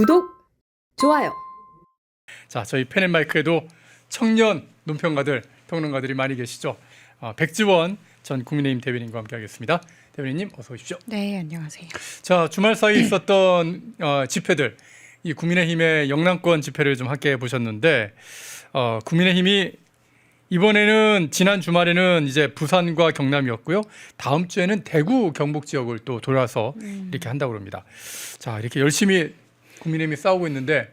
구독, 좋아요. 자, 저희 패널 마이크에도 청년 논평가들, 평론가들이 많이 계시죠. 어, 백지원 전 국민의힘 대변인과 함께하겠습니다. 대변인님 어서 오십시오. 네, 안녕하세요. 자, 주말 사이 있었던 어, 집회들, 이 국민의힘의 영남권 집회를 좀 함께 보셨는데, 어, 국민의힘이 이번에는 지난 주말에는 이제 부산과 경남이었고요. 다음 주에는 대구 경북 지역을 또 돌아서 이렇게 한다고 합니다. 자, 이렇게 열심히 국민의힘이 싸우고 있는데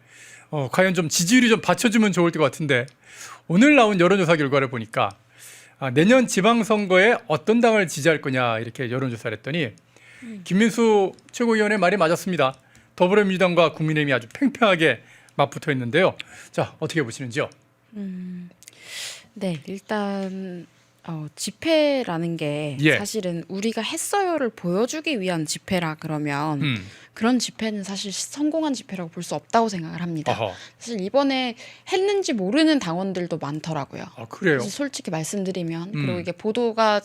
어, 과연 좀 지지율이 좀 받쳐주면 좋을 것 같은데 오늘 나온 여론조사 결과를 보니까 아, 내년 지방선거에 어떤 당을 지지할 거냐 이렇게 여론조사를 했더니 김민수 최고위원의 말이 맞았습니다. 더불어민주당과 국민의힘이 아주 팽팽하게 맞붙어 있는데요. 자 어떻게 보시는지요? 네, 일단 어, 집회라는 게 예. 사실은 우리가 했어요를 보여주기 위한 집회라 그러면 음, 그런 집회는 사실 성공한 집회라고 볼 수 없다고 생각을 합니다. 어허, 사실 이번에 했는지 모르는 당원들도 많더라고요. 아 그래요? 사실 솔직히 말씀드리면 음. 그리고 이게 보도가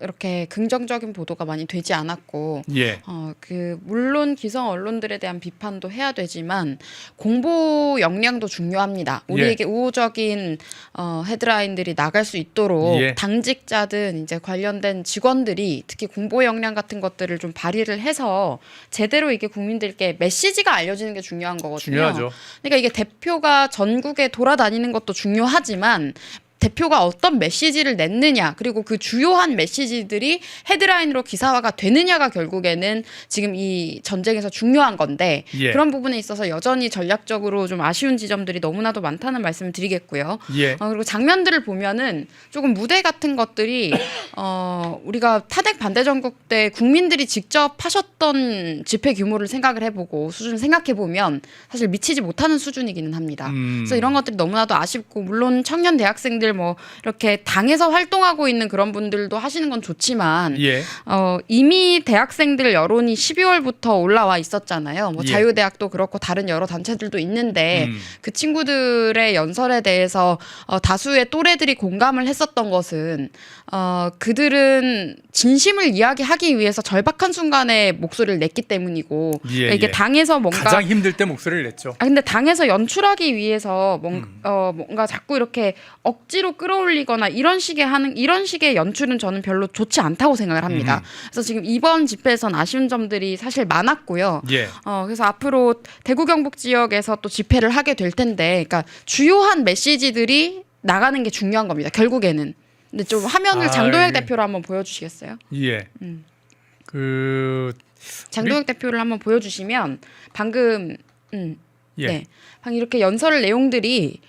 이렇게 긍정적인 보도가 많이 되지 않았고 예, 어, 그 물론 기성 언론들에 대한 비판도 해야 되지만 공보 역량도 중요합니다. 예. 우리에게 우호적인 어, 헤드라인들이 나갈 수 있도록 예. 당직자든 이제 관련된 직원들이 특히 공보 역량 같은 것들을 좀 발휘를 해서 제대로 이게 국민들께 메시지가 알려지는 게 중요한 거거든요. 중요하죠. 그러니까 이게 대표가 전국에 돌아다니는 것도 중요하지만 대표가 어떤 메시지를 냈느냐 그리고 그 주요한 메시지들이 헤드라인으로 기사화가 되느냐가 결국에는 지금 이 전쟁에서 중요한 건데 예. 그런 부분에 있어서 여전히 전략적으로 좀 아쉬운 지점들이 너무나도 많다는 말씀을 드리겠고요. 예, 어, 그리고 장면들을 보면은 조금 무대 같은 것들이 어, 우리가 탄핵 반대 전국 때 국민들이 직접 하셨던 집회 규모를 생각을 해보고 수준을 생각해 보면 사실 미치지 못하는 수준이기는 합니다. 음. 그래서 이런 것들이 너무나도 아쉽고 물론 청년 대학생들 뭐 이렇게 당에서 활동하고 있는 그런 분들도 하시는 건 좋지만 예, 어, 이미 대학생들 여론이 12월부터 올라와 있었잖아요. 뭐 예. 자유대학도 그렇고 다른 여러 단체들도 있는데 음. 그 친구들의 연설에 대해서 어, 다수의 또래들이 공감을 했었던 것은 어, 그들은 진심을 이야기하기 위해서 절박한 순간에 목소리를 냈기 때문이고 예, 그러니까 이게 예. 당에서 뭔가 가장 힘들 때 목소리를 냈죠. 아 근데 당에서 연출하기 위해서 뭔, 음. 어, 뭔가 자꾸 이렇게 억지 로 끌어올리거나 이런 식의 하는 이런 식의 연출은 저는 별로 좋지 않다고 생각을 합니다. 음. 그래서 지금 이번 집회에선 아쉬운 점들이 사실 많았고요. 예, 어, 그래서 앞으로 대구 경북 지역에서 또 집회를 하게 될 텐데, 그러니까 주요한 메시지들이 나가는 게 중요한 겁니다. 결국에는. 근데 좀 화면을 아, 장도혁 예. 대표로 한번 보여주시겠어요? 예. 음. 그 장도혁 대표를 한번 보여주시면 방금 음, 예. 네. 방금 이렇게 연설 내용들이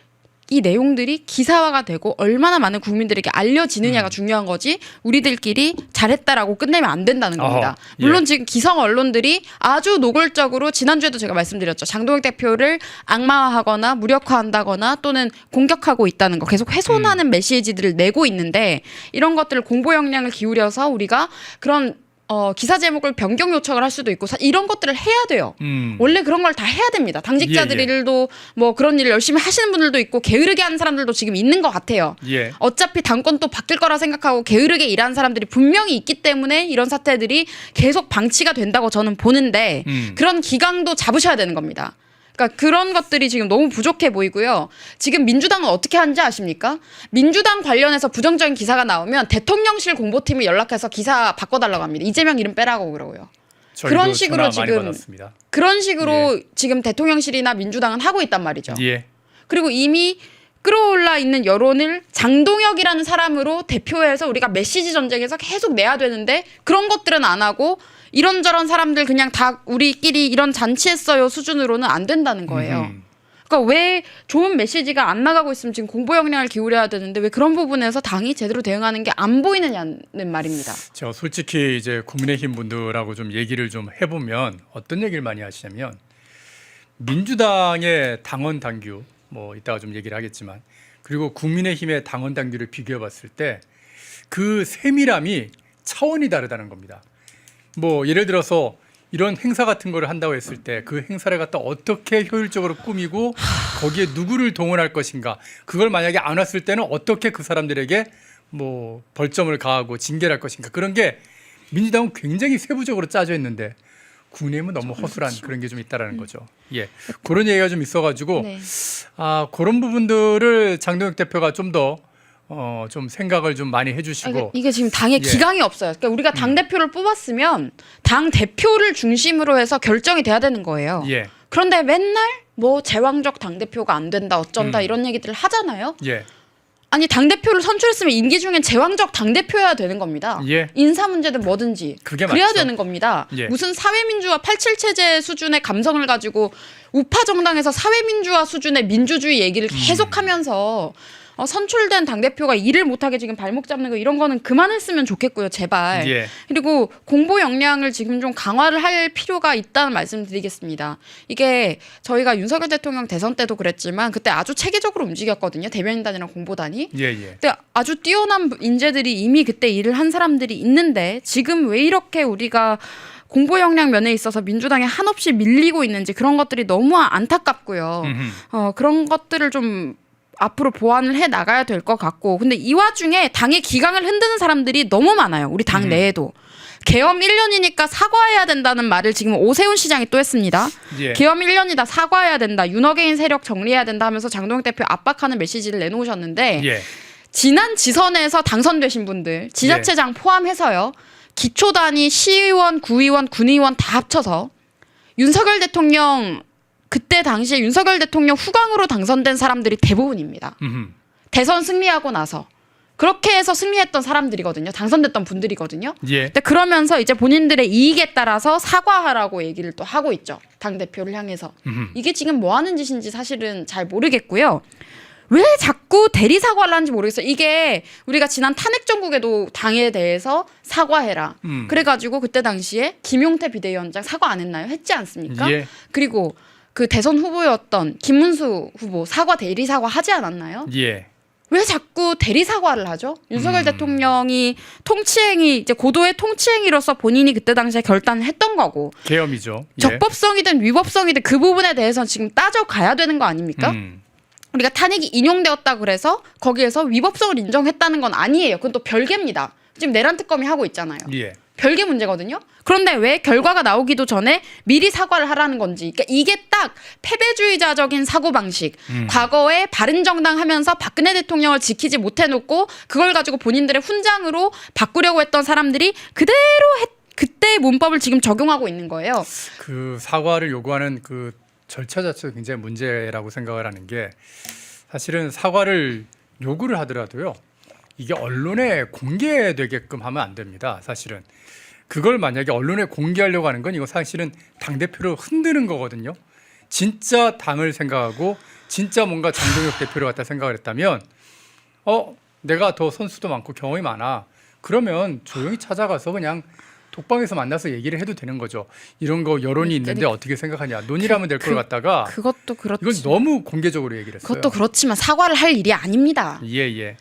이 내용들이 기사화가 되고 얼마나 많은 국민들에게 알려지느냐가 음. 중요한 거지 우리들끼리 잘했다라고 끝내면 안 된다는 어허, 겁니다. 예. 물론 지금 기성 언론들이 아주 노골적으로 지난주에도 제가 말씀드렸죠. 장동혁 대표를 악마화하거나 무력화한다거나 또는 공격하고 있다는 거 계속 음. 훼손하는 메시지들을 내고 있는데 이런 것들을 공보 역량을 기울여서 우리가 그런 어, 기사 제목을 변경 요청을 할 수도 있고 사- 이런 것들을 해야 돼요. 음. 원래 그런 걸 다 해야 됩니다. 당직자들도 뭐 그런 일을 열심히 하시는 분들도 있고 게으르게 하는 사람들도 지금 있는 것 같아요. 예. 어차피 당권 또 바뀔 거라 생각하고 게으르게 일하는 사람들이 분명히 있기 때문에 이런 사태들이 계속 방치가 된다고 저는 보는데 음. 그런 기강도 잡으셔야 되는 겁니다. 그러니까 그런 것들이 지금 너무 부족해 보이고요. 지금 민주당은 어떻게 하는지 아십니까? 민주당 관련해서 부정적인 기사가 나오면 대통령실 공보팀이 연락해서 기사 바꿔달라고 합니다. 이재명 이름 빼라고 그러고요. 그런 식으로 지금. 그런 식으로 지금 대통령실이나 민주당은 하고 있단 말이죠. 예. 그리고 이미 끌어올라 있는 여론을 장동혁이라는 사람으로 대표해서 우리가 메시지 전쟁에서 계속 내야 되는데 그런 것들은 안 하고 이런저런 사람들 그냥 다 우리끼리 이런 잔치했어요 수준으로는 안 된다는 거예요. 음. 그러니까 왜 좋은 메시지가 안 나가고 있으면 지금 공보 역량을 기울여야 되는데 왜 그런 부분에서 당이 제대로 대응하는 게 안 보이느냐는 말입니다. 저 솔직히 이제 국민의힘 분들하고 좀 얘기를 좀 해보면 어떤 얘기를 많이 하시냐면 민주당의 당원 당규 뭐 이따가 좀 얘기를 하겠지만 그리고 국민의힘의 당원 당규를 비교해봤을 때 그 세밀함이 차원이 다르다는 겁니다. 뭐 예를 들어서 이런 행사 같은 거를 한다고 했을 때 그 행사를 갖다 어떻게 효율적으로 꾸미고 거기에 누구를 동원할 것인가? 그걸 만약에 안 왔을 때는 어떻게 그 사람들에게 뭐 벌점을 가하고 징계를 할 것인가? 그런 게 민주당은 굉장히 세부적으로 짜져 있는데 국내임은 너무 허술한 그런 게 좀 있다라는 거죠. 예, 그런 얘기가 좀 있어가지고 네. 아 그런 부분들을 장동혁 대표가 좀더 어, 좀 생각을 좀 많이 아, 이게, 해주시고 이게 지금 당에 예. 기강이 없어요. 그러니까 우리가 당 대표를 뽑았으면 당 대표를 중심으로 해서 결정이 돼야 되는 거예요. 예, 그런데 맨날 뭐 제왕적 당 대표가 안 된다 어쩐다 음. 이런 얘기들을 하잖아요. 예, 아니 당 대표를 선출했으면 임기 중엔 제왕적 당 대표여야 되는 겁니다. 예, 인사 문제든 뭐든지 그게 그래야 맞죠. 되는 겁니다. 예. 무슨 사회민주화 87 체제 수준의 감성을 가지고 우파 정당에서 사회민주화 수준의 민주주의 얘기를 음. 계속하면서 어, 선출된 당 대표가 일을 못하게 지금 발목 잡는 거 이런 거는 그만했으면 좋겠고요, 제발. 예, 그리고 공보 역량을 지금 좀 강화를 할 필요가 있다는 말씀드리겠습니다. 이게 저희가 윤석열 대통령 대선 때도 그랬지만 그때 아주 체계적으로 움직였거든요. 대변인단이랑 공보단이. 예, 예. 근데 아주 뛰어난 인재들이 이미 그때 일을 한 사람들이 있는데 지금 왜 이렇게 우리가 공보 역량 면에 있어서 민주당에 한없이 밀리고 있는지 그런 것들이 너무 안타깝고요. 음흠. 어, 그런 것들을 좀 앞으로 보완을 해 나가야 될 것 같고 근데 이 와중에 당의 기강을 흔드는 사람들이 너무 많아요. 우리 당 음. 내에도. 계엄 1년이니까 사과해야 된다는 말을 지금 오세훈 시장이 또 했습니다. 예, 계엄 1년이다 사과해야 된다. 윤어게인 세력 정리해야 된다 하면서 장동혁 대표 압박하는 메시지를 내놓으셨는데 예, 지난 지선에서 당선되신 분들 예. 지자체장 포함해서요. 기초단위 시의원, 구의원, 군의원 다 합쳐서 윤석열 대통령 그때 당시에 윤석열 대통령 후광으로 당선된 사람들이 대부분입니다. 음흠. 대선 승리하고 나서 그렇게 해서 승리했던 사람들이거든요. 당선됐던 분들이거든요. 예, 근데 그러면서 이제 본인들의 이익에 따라서 사과하라고 얘기를 또 하고 있죠. 당 대표를 향해서. 음흠. 이게 지금 뭐 하는 짓인지 사실은 잘 모르겠고요. 왜 자꾸 대리 사과를 하는지 모르겠어요. 이게 우리가 지난 탄핵 정국에도 당에 대해서 사과해라. 음. 그래가지고 그때 당시에 김용태 비대위원장 사과 안 했나요? 했지 않습니까? 예, 그리고 그 대선 후보였던 김문수 후보 사과 대리 사과 하지 않았나요? 예, 왜 자꾸 대리 사과를 하죠? 윤석열 음. 대통령이 통치행위 이제 고도의 통치행위로서 본인이 그때 당시에 결단을 했던 거고 계엄이죠. 예. 적법성이든 위법성이든 그 부분에 대해서 지금 따져가야 되는 거 아닙니까? 음. 우리가 탄핵이 인용되었다 그래서 거기에서 위법성을 인정했다는 건 아니에요. 그건 또 별개입니다. 지금 내란 특검이 하고 있잖아요. 예, 별개 문제거든요. 그런데 왜 결과가 나오기도 전에 미리 사과를 하라는 건지. 그러니까 이게 딱 패배주의자적인 사고 방식. 음. 과거에 바른 정당 하면서 박근혜 대통령을 지키지 못해 놓고 그걸 가지고 본인들의 훈장으로 바꾸려고 했던 사람들이 그대로 했, 그때의 문법을 지금 적용하고 있는 거예요. 그 사과를 요구하는 그 절차 자체가 굉장히 문제라고 생각을 하는 게 사실은 사과를 요구를 하더라도요 이게 언론에 공개되게끔 하면 안 됩니다 사실은 그걸 만약에 언론에 공개하려고 하는 건 이거 사실은 당 대표를 흔드는 거거든요 진짜 당을 생각하고 진짜 뭔가 장동혁 대표를 갖다 생각을 했다면 어 내가 더 선수도 많고 경험이 많아 그러면 조용히 찾아가서 그냥 독방에서 만나서 얘기를 해도 되는 거죠. 이런 거 여론이 있는데 어떻게 생각하냐. 논의라면 될 걸 갖다가 그것도 그렇지. 이건 너무 공개적으로 얘기를 했어요. 그것도 그렇지만 사과를 할 일이 아닙니다. 예, 예.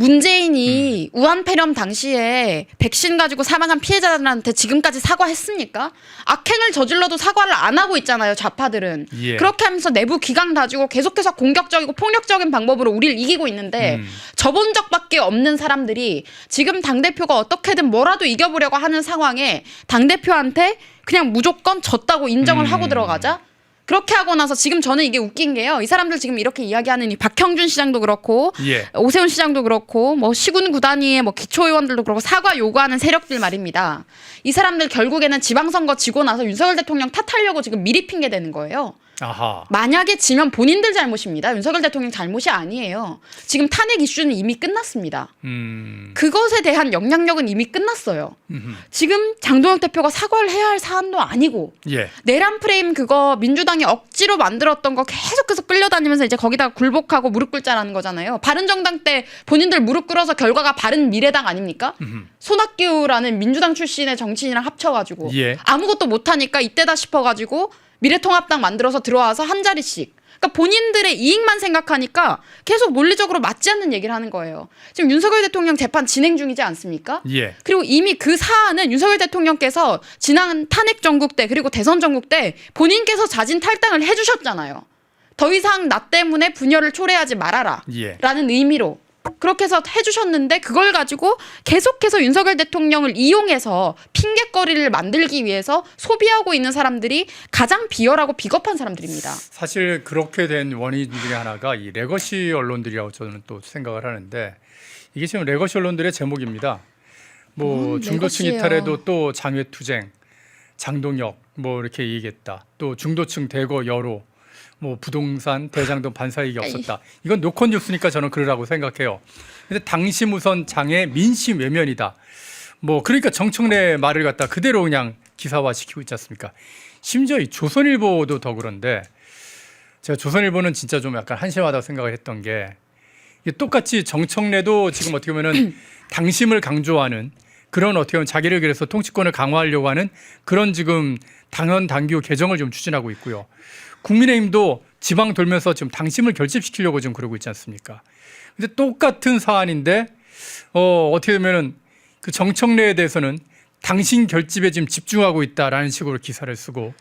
문재인이 우한 폐렴 당시에 백신 가지고 사망한 피해자들한테 지금까지 사과했습니까? 악행을 저질러도 사과를 안 하고 있잖아요, 좌파들은. 예. 그렇게 하면서 내부 기강 다지고 계속해서 공격적이고 폭력적인 방법으로 우리를 이기고 있는데 음. 저본 적밖에 없는 사람들이 지금 당대표가 어떻게든 뭐라도 이겨보려고 하는 상황에 당대표한테 그냥 무조건 졌다고 인정을 음. 하고 들어가자? 그렇게 하고 나서 지금 저는 이게 웃긴 게요. 이 사람들 지금 이렇게 이야기하는 이 박형준 시장도 그렇고 예. 오세훈 시장도 그렇고 뭐 시군 구단위의 뭐 기초 의원들도 그렇고 사과 요구하는 세력들 말입니다. 이 사람들 결국에는 지방선거 지고 나서 윤석열 대통령 탓하려고 지금 미리 핑계 대는 거예요. 아하. 만약에 지면 본인들 잘못입니다. 윤석열 대통령 잘못이 아니에요. 지금 탄핵 이슈는 이미 끝났습니다. 음. 그것에 대한 영향력은 이미 끝났어요. 음흠. 지금 장동혁 대표가 사과를 해야 할 사안도 아니고 예. 내란 프레임 그거 민주당이 억지로 만들었던 거 계속해서 끌려다니면서 이제 거기다가 굴복하고 무릎 꿇자라는 거잖아요. 바른정당 때 본인들 무릎 꿇어서 결과가 바른 미래당 아닙니까? 음흠. 손학규라는 민주당 출신의 정치인이랑 합쳐가지고 예. 아무것도 못하니까 이때다 싶어가지고 미래통합당 만들어서 들어와서 한 자리씩. 그러니까 본인들의 이익만 생각하니까 계속 논리적으로 맞지 않는 얘기를 하는 거예요. 지금 윤석열 대통령 재판 진행 중이지 않습니까? 예. 그리고 이미 그 사안은 윤석열 대통령께서 지난 탄핵 전국 때 그리고 대선 전국 때 본인께서 자진 탈당을 해주셨잖아요. 더 이상 나 때문에 분열을 초래하지 말아라. 예. 라는 의미로. 그렇게 해서 해주셨는데 그걸 가지고 계속해서 윤석열 대통령을 이용해서 핑계거리를 만들기 위해서 소비하고 있는 사람들이 가장 비열하고 비겁한 사람들입니다. 사실 그렇게 된 원인 중에 하나가 이 레거시 언론들이라고 저는 또 생각을 하는데 이게 지금 레거시 언론들의 제목입니다. 뭐 음, 중도층 레거시예요. 이탈에도 또 장외 투쟁, 장동혁 뭐 이렇게 얘기했다. 또 중도층 대거 여로 뭐 부동산 대장동 반사 이익이 없었다. 이건 노컷 뉴스니까 저는 그러라고 생각해요. 근데 당심 우선 장애 민심 외면이다. 뭐 그러니까 정청래 말을 갖다 그대로 그냥 기사화 시키고 있지 않습니까? 심지어 이 조선일보도 더 그런데 제가 조선일보는 진짜 좀 약간 한심하다고 생각을 했던 게 똑같이 정청래도 지금 어떻게 보면은 당심을 강조하는 그런 어떻게 보면 자기를 그래서 통치권을 강화하려고 하는 그런 지금 당헌 당규 개정을 좀 추진하고 있고요. 국민의힘도 지방 돌면서 지금 당심을 결집시키려고 지금 그러고 있지 않습니까? 근데 똑같은 사안인데 어 어떻게 보면은 그 정청래에 대해서는 당신 결집에 지금 집중하고 있다라는 식으로 기사를 쓰고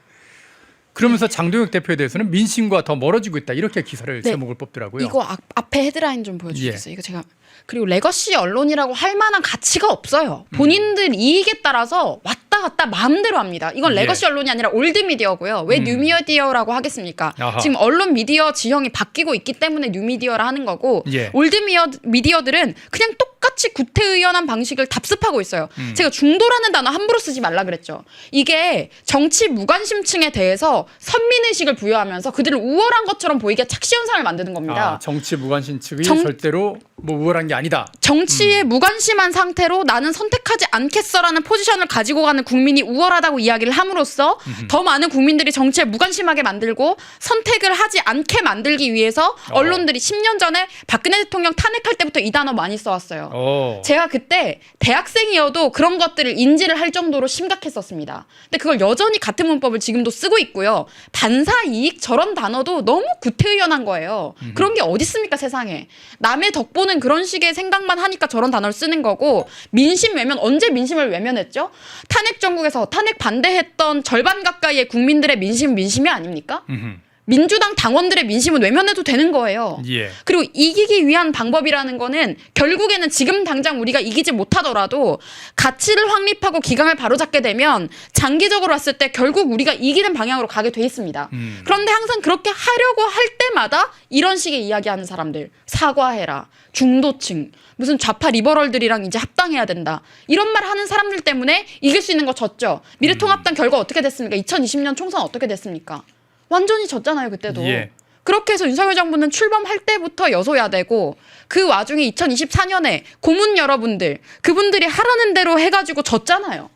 그러면서 장동혁 대표에 대해서는 민심과 더 멀어지고 있다 이렇게 기사를 네. 제목을 뽑더라고요. 이거 앞, 앞에 헤드라인 좀 보여주시겠어요? 이거 제가 그리고 레거시 언론이라고 할 만한 가치가 없어요. 음. 본인들 이익에 따라서 왔다 갔다 마음대로 합니다. 이건 예. 레거시 언론이 아니라 올드 미디어고요. 왜 음. 뉴미디어라고 하겠습니까? 아하. 지금 언론 미디어 지형이 바뀌고 있기 때문에 뉴미디어라 하는 거고 예. 올드 미디어, 미디어들은 그냥 똑 같이 구태의연한 방식을 답습하고 있어요. 음. 제가 중도라는 단어 함부로 쓰지 말라 그랬죠. 이게 정치 무관심층에 대해서 선민의식을 부여하면서 그들을 우월한 것처럼 보이게 착시 현상을 만드는 겁니다. 아, 정치 무관심 측이 정- 절대로 뭐 우월한 게 아니다. 정치에 음. 무관심한 상태로 나는 선택하지 않겠어라는 포지션을 가지고 가는 국민이 우월하다고 이야기를 함으로써 더 많은 국민들이 정치에 무관심하게 만들고 선택을 하지 않게 만들기 위해서 어. 언론들이 10년 전에 박근혜 대통령 탄핵할 때부터 이 단어 많이 써왔어요. 어. 제가 그때 대학생이어도 그런 것들을 인지를 할 정도로 심각했었습니다. 근데 그걸 여전히 같은 문법을 지금도 쓰고 있고요. 반사 이익 저런 단어도 너무 구태의연한 거예요. 그런 게 어디 있습니까 세상에. 남의 덕보는 그런 식의 생각만 하니까 저런 단어를 쓰는 거고 민심 외면 언제 민심을 외면했죠? 탄핵 정국에서 탄핵 반대했던 절반 가까이의 국민들의 민심 민심이 아닙니까? 음흠. 민주당 당원들의 민심은 외면해도 되는 거예요. 예. 그리고 이기기 위한 방법이라는 거는 결국에는 지금 당장 우리가 이기지 못하더라도 가치를 확립하고 기강을 바로잡게 되면 장기적으로 봤을 때 결국 우리가 이기는 방향으로 가게 돼 있습니다. 음. 그런데 항상 그렇게 하려고 할 때마다 이런 식의 이야기하는 사람들 사과해라 중도층 무슨 좌파 리버럴들이랑 이제 합당해야 된다 이런 말 하는 사람들 때문에 이길 수 있는 거 졌죠 미래통합당 결과 어떻게 됐습니까 2020년 총선 어떻게 됐습니까 완전히 졌잖아요 그때도 예. 그렇게 해서 윤석열 정부는 출범할 때부터 여소야되고 그 와중에 2024년에 고문 여러분들 그분들이 하라는 대로 해가지고 졌잖아요.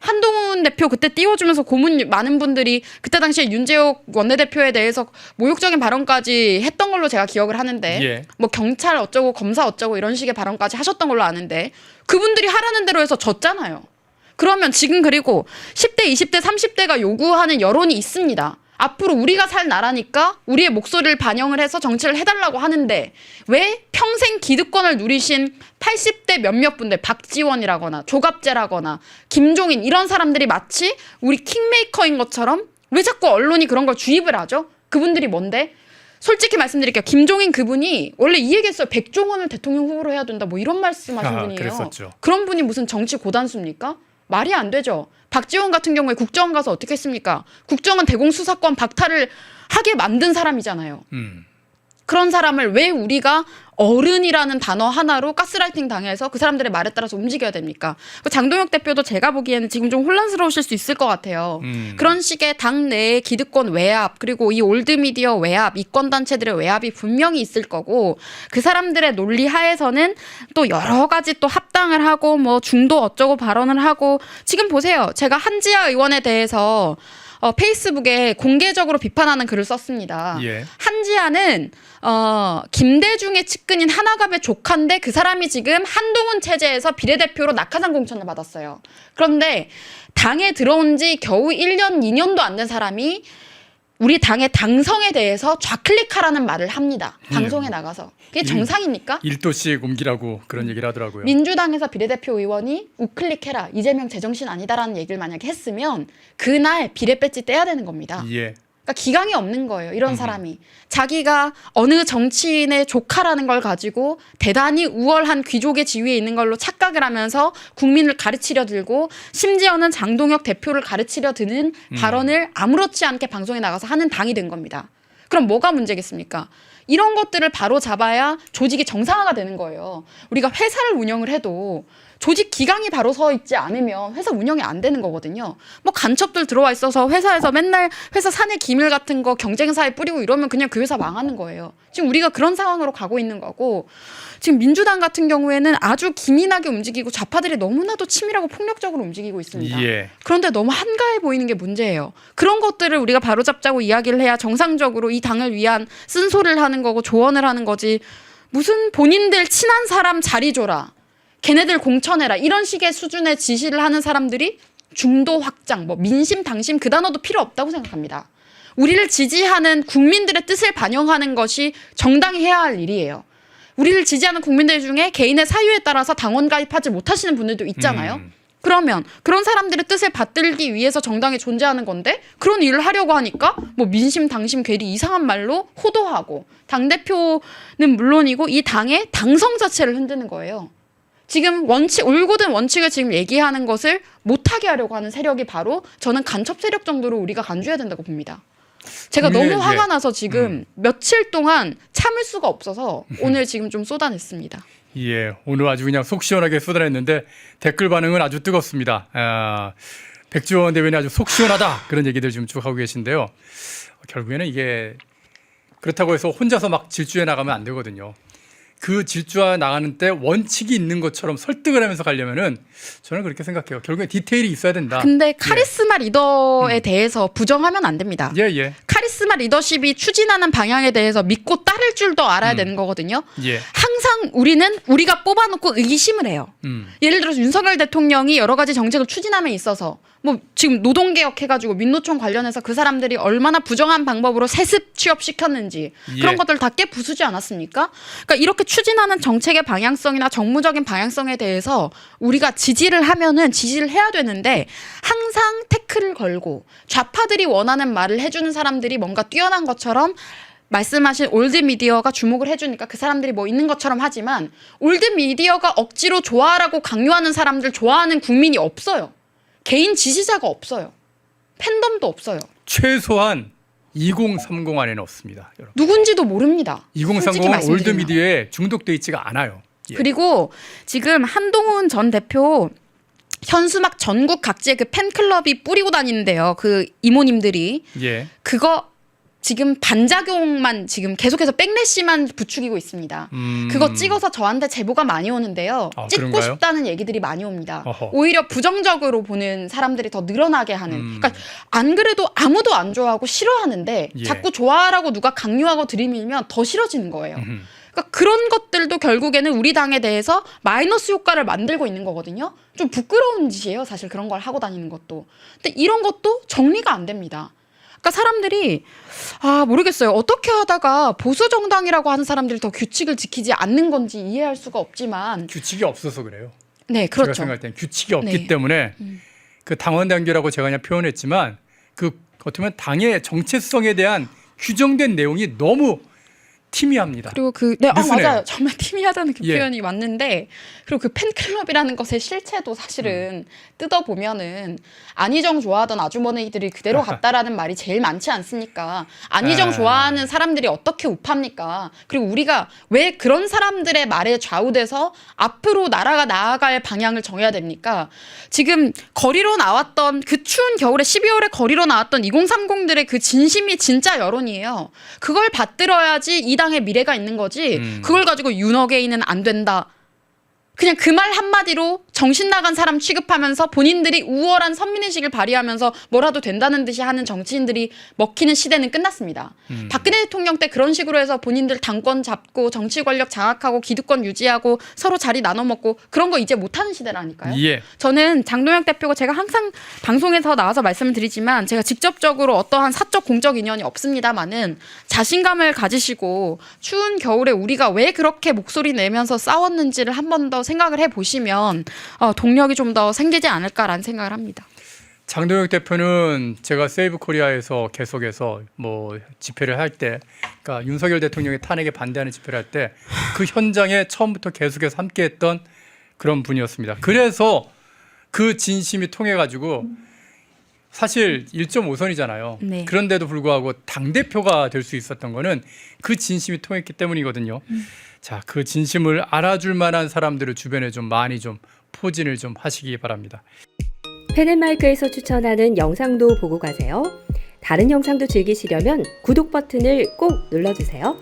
한동훈 대표 그때 띄워주면서 고문 많은 분들이 그때 당시에 윤재욱 원내대표에 대해서 모욕적인 발언까지 했던 걸로 제가 기억을 하는데 예. 뭐 경찰 어쩌고 검사 어쩌고 이런 식의 발언까지 하셨던 걸로 아는데 그분들이 하라는 대로 해서 졌잖아요. 그러면 지금 그리고 10대, 20대, 30대가 요구하는 여론이 있습니다. 앞으로 우리가 살 나라니까 우리의 목소리를 반영을 해서 정치를 해달라고 하는데 왜 평생 기득권을 누리신 80대 몇몇 분들 박지원이라거나 조갑재라거나 김종인 이런 사람들이 마치 우리 킹메이커인 것처럼 왜 자꾸 언론이 그런 걸 주입을 하죠? 그분들이 뭔데? 솔직히 말씀드릴게요. 김종인 그분이 원래 이 얘기했어요. 백종원을 대통령 후보로 해야 된다. 뭐 이런 말씀하신 아, 분이에요. 그랬었죠. 그런 분이 무슨 정치 고단수입니까? 말이 안 되죠. 박지원 같은 경우에 국정원 가서 어떻게 했습니까? 국정원 대공수사권 박탈을 하게 만든 사람이잖아요. 음. 그런 사람을 왜 우리가 어른이라는 단어 하나로 가스라이팅 당해서 그 사람들의 말에 따라서 움직여야 됩니까? 그 장동혁 대표도 제가 보기에는 지금 좀 혼란스러우실 수 있을 것 같아요. 음. 그런 식의 당내의 기득권 외압 그리고 이 올드미디어 외압 이권 단체들의 외압이 분명히 있을 거고 그 사람들의 논리 하에서는 또 여러 가지 또 합당을 하고 뭐 중도 어쩌고 발언을 하고 지금 보세요 제가 한지아 의원에 대해서 어, 페이스북에 공개적으로 비판하는 글을 썼습니다. 예. 한지아는 어, 김대중의 측근인 하나갑의 조카인데 그 사람이 지금 한동훈 체제에서 비례대표로 낙하산 공천을 받았어요. 그런데 당에 들어온 지 겨우 1년, 2년도 안 된 사람이 우리 당의 당성에 대해서 좌클릭하라는 말을 합니다. 방송에 나가서. 그게 일- 정상입니까? 일도씩 옮기라고 그런 얘기를 하더라고요. 민주당에서 비례대표 의원이 우클릭해라 이재명 제정신 아니다라는 얘기를 만약에 했으면 그날 비례 배지 떼야 되는 겁니다. 예. 그러니까 기강이 없는 거예요. 이런 사람이 자기가 어느 정치인의 조카라는 걸 가지고 대단히 우월한 귀족의 지위에 있는 걸로 착각을 하면서 국민을 가르치려 들고 심지어는 장동혁 대표를 가르치려 드는 발언을 아무렇지 않게 방송에 나가서 하는 당이 된 겁니다. 그럼 뭐가 문제겠습니까? 이런 것들을 바로 잡아야 조직이 정상화가 되는 거예요. 우리가 회사를 운영을 해도 조직 기강이 바로 서 있지 않으면 회사 운영이 안 되는 거거든요. 뭐 간첩들 들어와 있어서 회사에서 맨날 회사 사내 기밀 같은 거 경쟁사에 뿌리고 이러면 그냥 그 회사 망하는 거예요. 지금 우리가 그런 상황으로 가고 있는 거고 지금 민주당 같은 경우에는 아주 기민하게 움직이고 좌파들이 너무나도 치밀하고 폭력적으로 움직이고 있습니다. 예. 그런데 너무 한가해 보이는 게 문제예요. 그런 것들을 우리가 바로잡자고 이야기를 해야 정상적으로 이 당을 위한 쓴소리를 하는 거고 조언을 하는 거지. 무슨 본인들 친한 사람 자리 줘라. 걔네들 공천해라. 이런 식의 수준의 지시를 하는 사람들이 중도 확장, 뭐 민심, 당심 그 단어도 필요 없다고 생각합니다. 우리를 지지하는 국민들의 뜻을 반영하는 것이 정당이 해야 할 일이에요. 우리를 지지하는 국민들 중에 개인의 사유에 따라서 당원 가입하지 못하시는 분들도 있잖아요. 음. 그러면 그런 사람들의 뜻을 받들기 위해서 정당이 존재하는 건데 그런 일을 하려고 하니까 뭐 민심 당심 괜히 이상한 말로 호도하고 당 대표는 물론이고 이 당의 당성 자체를 흔드는 거예요. 지금 원칙 올곧은 원칙을 지금 얘기하는 것을 못하게 하려고 하는 세력이 바로 저는 간첩 세력 정도로 우리가 간주해야 된다고 봅니다. 제가 국민의- 너무 화가 예. 나서 지금 며칠 동안 참을 수가 없어서 오늘 지금 좀 쏟아냈습니다. 예, 오늘 아주 그냥 속 시원하게 쏟아냈는데 댓글 반응은 아주 뜨겁습니다. 아, 백지원 대변인 아주 속 시원하다 그런 얘기들 지금 쭉 하고 계신데요. 결국에는 이게 그렇다고 해서 혼자서 막 질주해 나가면 안 되거든요. 그 질주해 나가는 때 원칙이 있는 것처럼 설득을 하면서 가려면은 저는 그렇게 생각해요. 결국에 디테일이 있어야 된다. 근데 카리스마 리더에 대해서 부정하면 안 됩니다. 예, 예, 카리스마 리더십이 추진하는 방향에 대해서 믿고 따를 줄도 알아야 음. 되는 거거든요. 예. 항상 우리는 우리가 뽑아놓고 의심을 해요. 음. 예를 들어서 윤석열 대통령이 여러 가지 정책을 추진함에 있어서 뭐 지금 노동개혁 해가지고 민노총 관련해서 그 사람들이 얼마나 부정한 방법으로 세습 취업시켰는지 예. 그런 것들 다 깨부수지 않았습니까? 그러니까 이렇게 추진하는 정책의 방향성이나 정무적인 방향성에 대해서 우리가 지지를 하면은 지지를 해야 되는데 항상 태클을 걸고 좌파들이 원하는 말을 해주는 사람들이 뭔가 뛰어난 것처럼 말씀하신 올드 미디어가 주목을 해주니까 그 사람들이 뭐 있는 것처럼 하지만 올드 미디어가 억지로 좋아하라고 강요하는 사람들 좋아하는 국민이 없어요. 개인 지지자가 없어요. 팬덤도 없어요. 최소한 2030 안에는 없습니다, 여러분. 누군지도 모릅니다. 솔직히 2030은 올드 말씀드리면. 미디어에 중독돼 있지가 않아요. 예. 그리고 지금 한동훈 전 대표 현수막 전국 각지에 그 팬클럽이 뿌리고 다니는데요. 그 이모님들이 예. 그거 지금 반작용만 지금 계속해서 백래시만 부추기고 있습니다. 음. 그거 찍어서 저한테 제보가 많이 오는데요. 아, 찍고 그런가요? 싶다는 얘기들이 많이 옵니다. 어허. 오히려 부정적으로 보는 사람들이 더 늘어나게 하는. 음. 그러니까 안 그래도 아무도 안 좋아하고 싫어하는데 예. 자꾸 좋아하라고 누가 강요하고 들이밀면 더 싫어지는 거예요. 음흠. 그러니까 그런 것들도 결국에는 우리 당에 대해서 마이너스 효과를 만들고 있는 거거든요. 좀 부끄러운 짓이에요. 사실 그런 걸 하고 다니는 것도. 근데 이런 것도 정리가 안 됩니다. 그러니까 사람들이 아 모르겠어요. 어떻게 하다가 보수 정당이라고 하는 사람들이 더 규칙을 지키지 않는 건지 이해할 수가 없지만 규칙이 없어서 그래요. 네 제가 그렇죠. 생각할 때는 규칙이 없기 네. 때문에 그 당원 단계라고 제가 그냥 표현했지만 그 어떻게 보면 당의 정체성에 대한 규정된 내용이 너무 티미합니다. 그리고 그, 네, 아, 느슨해요. 맞아요. 정말 팀이하다는 그 예. 표현이 맞는데, 그리고 그 팬클럽이라는 것의 실체도 사실은 뜯어보면은, 안희정 좋아하던 아주머니들이 그대로 갔다라는 말이 제일 많지 않습니까? 안희정 아. 좋아하는 사람들이 어떻게 우팝니까? 그리고 우리가 왜 그런 사람들의 말에 좌우돼서 앞으로 나라가 나아갈 방향을 정해야 됩니까? 지금 거리로 나왔던 그 추운 겨울에 12월에 거리로 나왔던 2030들의 그 진심이 진짜 여론이에요. 그걸 받들어야지 이 당의 미래가 있는 거지. 음. 그걸 가지고 윤어게인은 안 된다. 그냥 그 말 한마디로 정신 나간 사람 취급하면서 본인들이 우월한 선민의식을 발휘하면서 뭐라도 된다는 듯이 하는 정치인들이 먹히는 시대는 끝났습니다. 음. 박근혜 대통령 때 그런 식으로 해서 본인들 당권 잡고 정치 권력 장악하고 기득권 유지하고 서로 자리 나눠 먹고 그런 거 이제 못하는 시대라니까요. 예. 저는 장동혁 대표가 제가 항상 방송에서 나와서 말씀을 드리지만 제가 직접적으로 어떠한 사적 공적 인연이 없습니다만은 자신감을 가지시고 추운 겨울에 우리가 왜 그렇게 목소리 내면서 싸웠는지를 한 번 더 생각을 해 보시면 어, 동력이 좀 더 생기지 않을까라는 생각을 합니다. 장동혁 대표는 제가 세이브 코리아에서 계속해서 뭐 집회를 할 때, 그러니까 윤석열 대통령의 탄핵에 반대하는 집회를 할 때 그 현장에 처음부터 계속해서 함께했던 그런 분이었습니다. 그래서 그 진심이 통해 가지고 사실 1.5선이잖아요. 네. 그런데도 불구하고 당 대표가 될 수 있었던 거는 그 진심이 통했기 때문이거든요. 자, 그 진심을 알아줄 만한 사람들을 주변에 좀 많이 좀 포진을 좀 하시기 바랍니다. 펜앤마이크에서 추천하는 영상도 보고 가세요. 다른 영상도 즐기시려면 구독 버튼을 꼭 눌러주세요.